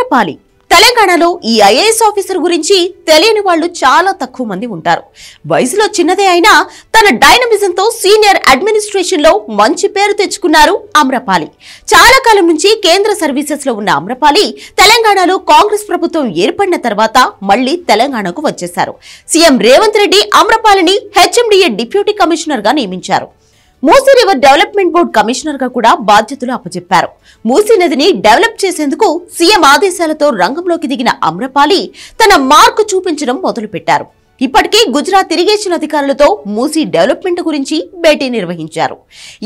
ఆమ్రపాలి తెలంగాణలో ఈ IAS officer గురించి తెలియని వాళ్ళు చాలా తక్కువ మంది ఉంటారు. వయసులో చిన్నదే అయినా తన డైనమిజంతో సీనియర్ అడ్మినిస్ట్రేషన్లో మంచి పేరు తెచ్చుకున్నారు ఆమ్రపాలి చాలా కాలం నుంచి కేంద్ర సర్వీసెస్లో ఉన్న ఆమ్రపాలి తెలంగాణలో కాంగ్రెస్ ప్రభుత్వం ఏర్పడిన తర్వాత మళ్ళీ తెలంగాణకు వచ్చేశారు. సీఎం రేవంత్ రెడ్డి ఆమ్రపాలిని హెచ్ఎండిఏ డిప్యూటీ కమిషనర్గా నియమించారు. మూసీ రివర్ డెవలప్మెంట్ బోర్డు కమిషనర్గా కూడా బాధ్యతలు అప్పచెప్పారు మూసీ నదిని డెవలప్ చేసేందుకు సీఎం ఆదేశాలతో రంగంలోకి దిగిన అమ్రపాలి తన మార్కు చూపించడం మొదలుపెట్టారు. ఇప్పటికే గుజరాత్ ఇరిగేషన్ అధికారులతో మూసీ డెవలప్మెంట్ గురించి భేటీ నిర్వహించారు.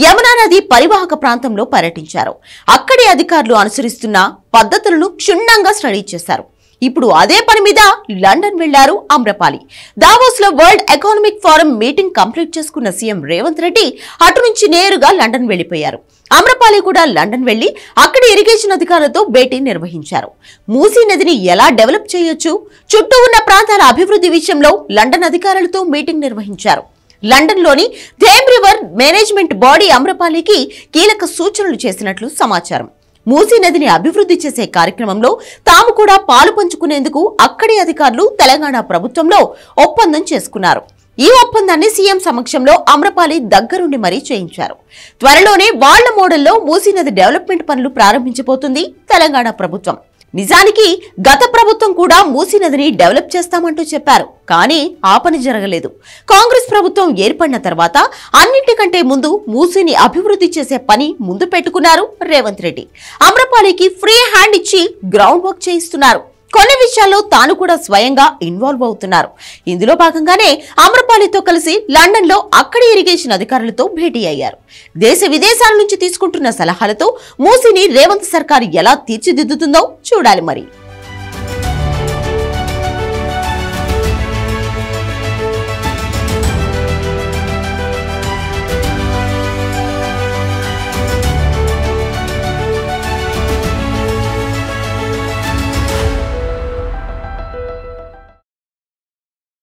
యమునా నది పరివాహక ప్రాంతంలో పర్యటించారు. అక్కడి అధికారులు అనుసరిస్తున్న పద్ధతులను క్షుణ్ణంగా స్టడీ చేశారు. ఇప్పుడు అదే పని మీద లండన్ వెళ్ళారు Amrapali. దావోస్లో world economic forum meeting complete చేసుకున్న సీఎం రేవంత్ రెడ్డి అటు నుంచి నేరుగా లండన్ వెళ్ళిపోయారు అమ్రపాలి కూడా లండన్ వెళ్ళి అక్కడి ఇరిగేషన్ అధికారులతో భేటీ నిర్వహించారు. మూసీ నదిని ఎలా డెవలప్ చేయొచ్చు? చుట్టూ ఉన్న ప్రాంతాల అభివృద్ధి విషయంలో లండన్ అధికారులతో మీటింగ్ నిర్వహించారు. లండన్లోని థేమ్ రివర్ మేనేజ్మెంట్ బాడీ అమ్రపాలికి కీలక సూచనలు చేసినట్లు సమాచారం. మూసీ నదిని అభివృద్ధి చేసే కార్యక్రమంలో తాము కూడా పాలు పంచుకునేందుకు అక్కడి అధికారులు తెలంగాణ ప్రభుత్వంలో ఒప్పందం చేసుకున్నారు. ఈ ఒప్పందాన్ని సీఎం సమక్షంలో అమ్రపాలి దగ్గరుండి మరీ చేయించారు. త్వరలోనే వాళ్ళ మోడల్లో మూసీ నది డెవలప్మెంట్ పనులు ప్రారంభించబోతుంది తెలంగాణ ప్రభుత్వం. నిజానికి గత ప్రభుత్వం కూడా మూసీ నదిని డెవలప్ చేస్తామంటూ చెప్పారు కానీ ఆ పని జరగలేదు. కాంగ్రెస్ ప్రభుత్వం ఏర్పడిన తర్వాత అన్నింటికంటే ముందు మూసీని అభివృద్ధి చేసే పని ముందు పెట్టుకున్నారు రేవంత్ రెడ్డి. అమ్రపాలికి ఫ్రీ హ్యాండ్ ఇచ్చి గ్రౌండ్ వర్క్ చేయిస్తున్నారు. కొన్ని విషయాల్లో తాను కూడా స్వయంగా ఇన్వాల్వ్ అవుతున్నారు. ఇందులో భాగంగానే అమరపాలితో కలిసి లండన్లో అక్కడి ఇరిగేషన్ అధికారులతో భేటీ అయ్యారు. దేశ విదేశాల నుంచి తీసుకుంటున్న సలహాలతో మూసిని రేవంత్ సర్కార్ ఎలా తీర్చిదిద్దుతుందో చూడాలి మరి.